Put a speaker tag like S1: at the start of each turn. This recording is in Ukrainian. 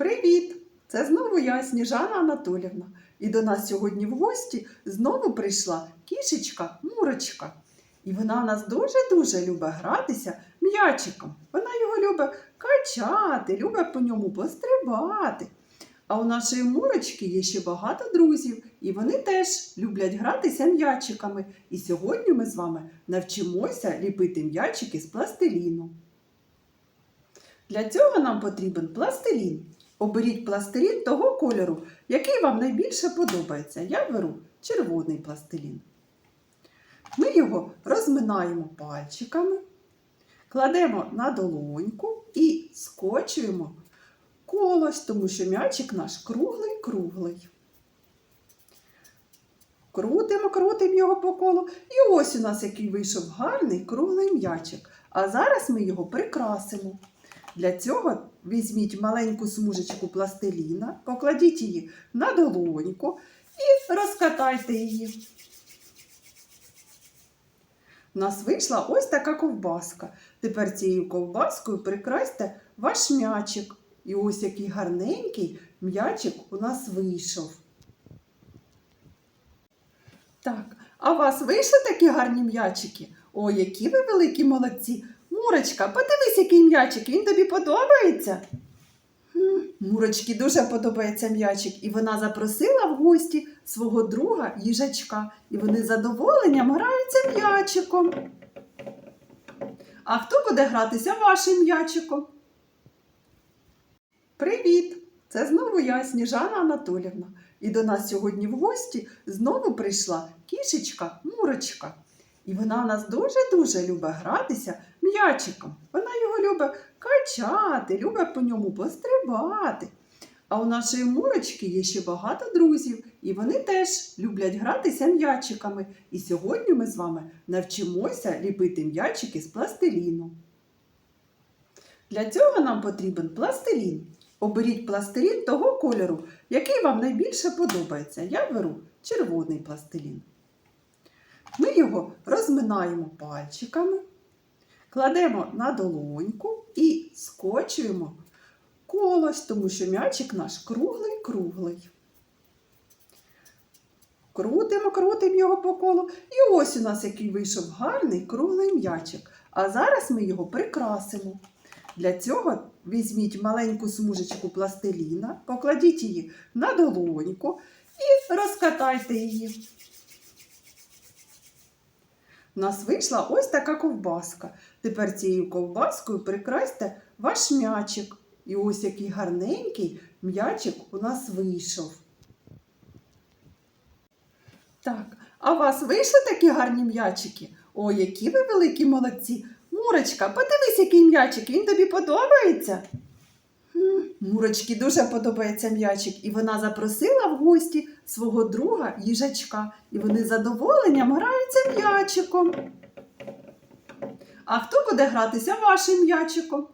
S1: Привіт! Це знову я, Сніжана Анатолівна. І до нас сьогодні в гості знову прийшла кішечка Мурочка. І вона у нас дуже-дуже любить гратися м'ячиком. Вона його любить качати, любить по ньому пострибати. А у нашої Мурочки є ще багато друзів, і вони теж люблять гратися м'ячиками. І сьогодні ми з вами навчимося ліпити м'ячики з пластиліну. Для цього нам потрібен пластилін. Оберіть пластилін того кольору, який вам найбільше подобається. Я беру червоний пластилін. Ми його розминаємо пальчиками, кладемо на долоньку і скочуємо колось, тому що м'ячик наш круглий-круглий. Крутимо, крутимо його по колу. І ось у нас який вийшов гарний круглий м'ячик. А зараз ми його прикрасимо. Для цього візьміть маленьку смужечку пластиліна, покладіть її на долоньку і розкатайте її. У нас вийшла ось така ковбаска. Тепер цією ковбаскою прикрасьте ваш м'ячик. І ось який гарненький м'ячик у нас вийшов. Так, а у вас вийшли такі гарні м'ячики? О, які ви великі молодці! Мурочка, подивись, який м'ячик, він тобі подобається? Мурочці дуже подобається м'ячик, і вона запросила в гості свого друга їжачка, і вони з задоволенням граються м'ячиком. А хто буде гратися вашим м'ячиком? Привіт! Це знову я, Сніжана Анатолівна. І до нас сьогодні в гості знову прийшла кішечка Мурочка. І вона у нас дуже-дуже любить гратися м'ячиком. Вона його любить качати, любить по ньому пострибати. А у нашої Мурочки є ще багато друзів, і вони теж люблять гратися м'ячиками. І сьогодні ми з вами навчимося ліпити м'ячики з пластиліну. Для цього нам потрібен пластилін. Оберіть пластилін того кольору, який вам найбільше подобається. Я беру червоний пластилін. Ми його розминаємо пальчиками, кладемо на долоньку і скочуємо колось, тому що м'ячик наш круглий-круглий. Крутимо, крутимо його по колу. І ось у нас який вийшов гарний круглий м'ячик. А зараз ми його прикрасимо. Для цього візьміть маленьку смужечку пластиліна, покладіть її на долоньку і розкатайте її. У нас вийшла ось така ковбаска. Тепер цією ковбаскою прикрасьте ваш м'ячик. І ось який гарненький м'ячик у нас вийшов. Так, а у вас вийшли такі гарні м'ячики? О, які ви великі молодці! Мурочка, подивись, який м'ячик, він тобі подобається? Мурочці дуже подобається м'ячик, і вона запросила в гості свого друга їжачка, і вони з задоволенням граються м'ячиком. А хто буде гратися вашим м'ячиком?